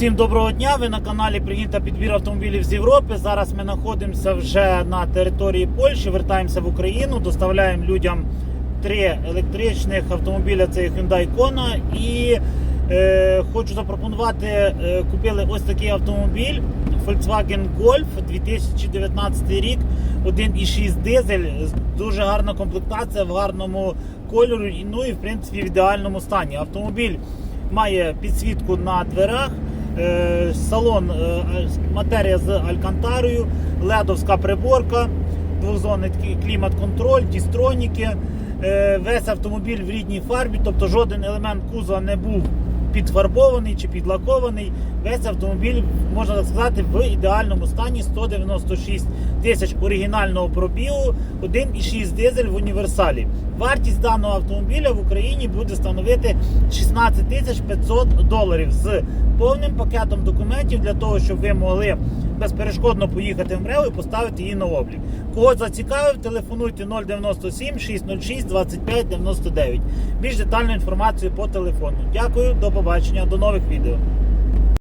Всім доброго дня! Ви на каналі Пригін та підбір автомобілів з Європи. Зараз ми знаходимося вже на території Польщі, вертаємося в Україну, доставляємо людям три електричних автомобіля. Це Hyundai Kona. І е, хочу запропонувати, е, купили ось такий автомобіль Volkswagen Golf 2019 рік, 1,6 дизель, дуже гарна комплектація в гарному кольорі, ну і в принципі в ідеальному стані. Автомобіль має підсвітку на дверях, салон е, матерія з алькантарою, ледовська приборка, двозонний клімат-контроль, дістроніки. Е, Весь автомобіль в рідній фарбі, тобто жоден елемент кузова не був підфарбований чи підлакований. Весь автомобіль, можна так сказати, в ідеальному стані 196 тисяч оригінального пробігу, 1,6 дизель в універсалі. Вартість даного автомобіля в Україні буде становити 16 тисяч 500 доларів з повним пакетом документів для того, щоб ви могли безперешкодно поїхати в МРЕО і поставити її на облік. Кого зацікавив, телефонуйте 097 606 25 99. Більш детальну інформацію по телефону. Дякую, до побачення, до нових відео.